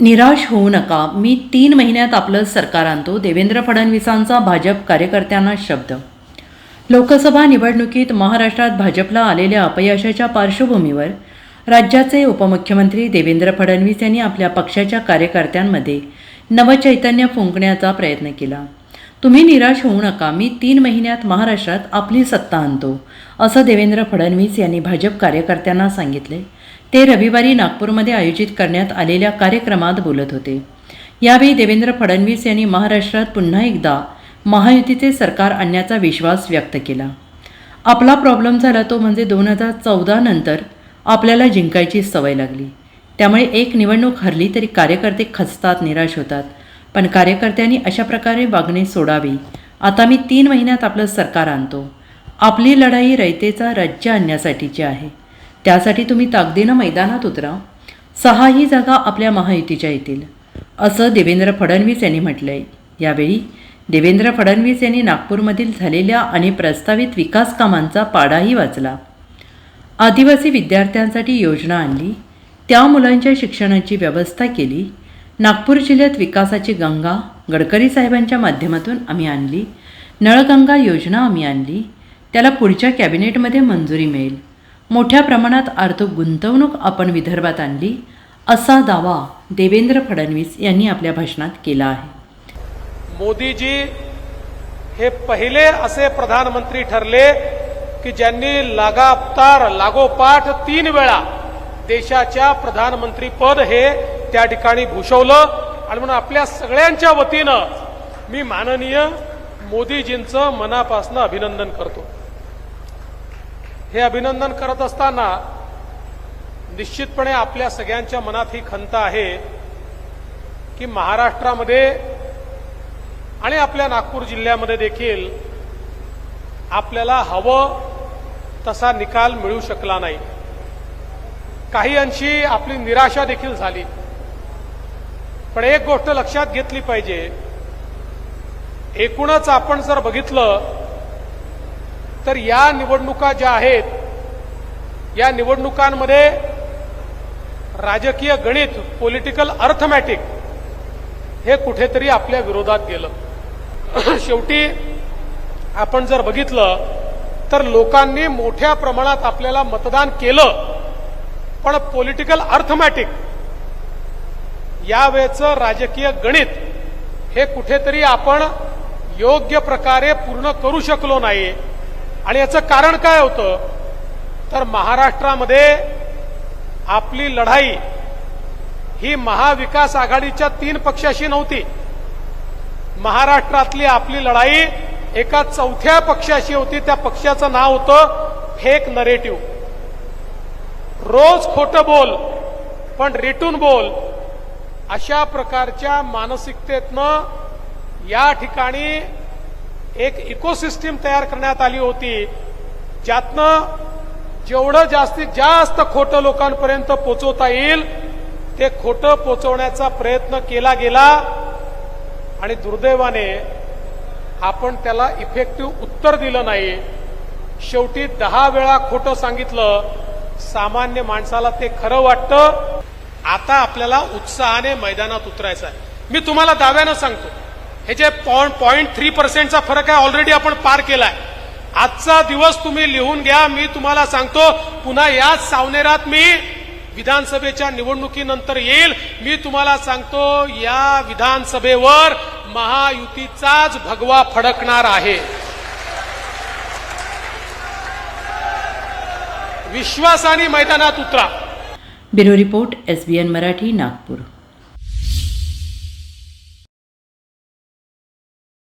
निराश होऊ नका. मी तीन महिन्यात आपलं सरकार आणतो. देवेंद्र फडणवीसांचा भाजप कार्यकर्त्यांना शब्द. लोकसभा निवडणुकीत महाराष्ट्रात भाजपला आलेल्या अपयशाच्या पार्श्वभूमीवर राज्याचे उपमुख्यमंत्री देवेंद्र फडणवीस यांनी आपल्या पक्षाच्या कार्यकर्त्यांमध्ये नवचैतन्य फुंकण्याचा प्रयत्न केला. तुम्ही निराश होऊ नका. मी तीन महिन्यात महाराष्ट्रात आपली सत्ता आणतो असं देवेंद्र फडणवीस यांनी भाजप कार्यकर्त्यांना सांगितले. ते रविवारी नागपूरमध्ये आयोजित करण्यात आलेल्या कार्यक्रमात बोलत होते. यावेळी देवेंद्र फडणवीस यांनी महाराष्ट्रात पुन्हा एकदा महायुतीचे सरकार आणण्याचा विश्वास व्यक्त केला. आपला प्रॉब्लेम झाला तो म्हणजे दोन हजार चौदा नंतर आपल्याला जिंकायची सवय लागली. त्यामुळे एक निवडणूक हरली तरी कार्यकर्ते खचतात निराश होतात. पण कार्यकर्त्यांनी अशा प्रकारे वागणे सोडावी. आता मी तीन महिन्यात आपलं सरकार आणतो. आपली लढाई रयतेचा राज्य आणण्यासाठीची आहे. त्यासाठी तुम्ही ताकदीनं मैदानात उतरा. सहाही जागा आपल्या महायुतीच्या येतील. असं देवेंद्र फडणवीस यांनी म्हटलं आहे यावेळी देवेंद्र फडणवीस यांनी नागपूरमधील झालेल्या आणि प्रस्तावित विकास कामांचा पाडाही वाचला. आदिवासी विद्यार्थ्यांसाठी योजना आणली त्या मुलांच्या शिक्षणाची व्यवस्था केली नागपूर जिल्ह्यात विकासाची गंगा गडकरी साहेबांच्या माध्यमातून आम्ही आणली नळगंगा योजना आम्ही आणली त्याला पुढच्या कॅबिनेटमध्ये मंजुरी मिळेल. मोठ्या प्रमाणात आर्थिक गुंतवणूक आपण विदर्भात आणली असा दावा देवेंद्र फडणवीस यांनी आपल्या भाषणात केला आहे. मोदीजी हे पहिले असे प्रधानमंत्री ठरले की ज्यांनी लागापतार लागोपाठ तीन वेळा देशाच्या प्रधानमंत्री पद हे त्या ठिकाणी भूषवलं आणि म्हणून आपल्या सगळ्यांच्या वतीनं मी माननीय मोदीजींचं मनापासून अभिनंदन करतो. हे अभिनंदन करत असताना निश्चितपणे आपल्या सगळ्यांच्या मनात ही खंत आहे की महाराष्ट्रामध्ये आणि आपल्या नागपूर जिल्ह्यामध्ये देखील आपल्याला हवं तसा निकाल मिळू शकला नाही. काही अंशी आपली निराशा देखील झाली. पण एक गोष्ट लक्षात घेतली पाहिजे. एकूणच आपण जर बघितलं तर या निवडणुका ज्या आहेत या निवडणुकांमध्ये राजकीय गणित पॉलिटिकल अर्थमॅटिक हे कुठेतरी आपल्या विरोधात गेलं. शेवटी आपण जर बघितलं तर लोकांनी मोठ्या प्रमाणात आपल्याला मतदान केलं पण पॉलिटिकल अर्थमॅटिक यावेळेचं राजकीय गणित हे कुठेतरी आपण योग्य प्रकारे पूर्ण करू शकलो नाही. आणि याचं कारण काय होतं? तर महाराष्ट्रामध्ये आपली लढाई ही महाविकास आघाडीच्या तीन पक्षाशी नव्हती. महाराष्ट्रातली आपली लढाई एका चौथ्या पक्षाशी होती. त्या पक्षाचं नाव होतं फेक नरेटिव्ह रोज खोटं बोल पण रिटून बोल अशा प्रकारच्या मानसिकतेतनं या ठिकाणी एक इकोसिस्टीम तयार करण्यात आली होती. ज्यातनं जेवढं जास्तीत जास्त खोटं लोकांपर्यंत पोचवता येईल ते खोटं पोचवण्याचा प्रयत्न केला गेला आणि दुर्दैवाने आपण त्याला इफेक्टिव्ह उत्तर दिलं नाही. शेवटी दहा वेळा खोटं सांगितलं सामान्य माणसाला ते खरं वाटतं. आता आपल्याला उत्साहाने मैदानात उतरायचं आहे. मी तुम्हाला दाव्यानं सांगतो. हे जे पॉईंट थ्री पर्सेंटचा फरक आहे ऑलरेडी आपण पार केलाय. आजचा दिवस तुम्ही लिहून घ्या मी तुम्हाला सांगतो पुन्हा याच सावनेरात मी विधानसभेच्या निवडणुकीनंतर येईल. मी तुम्हाला सांगतो या विधानसभेवर महायुतीचाच भगवा फडकणार आहे. विश्वासाने मैदानात उतरा. Bureau report S B N Marathi Nagpur.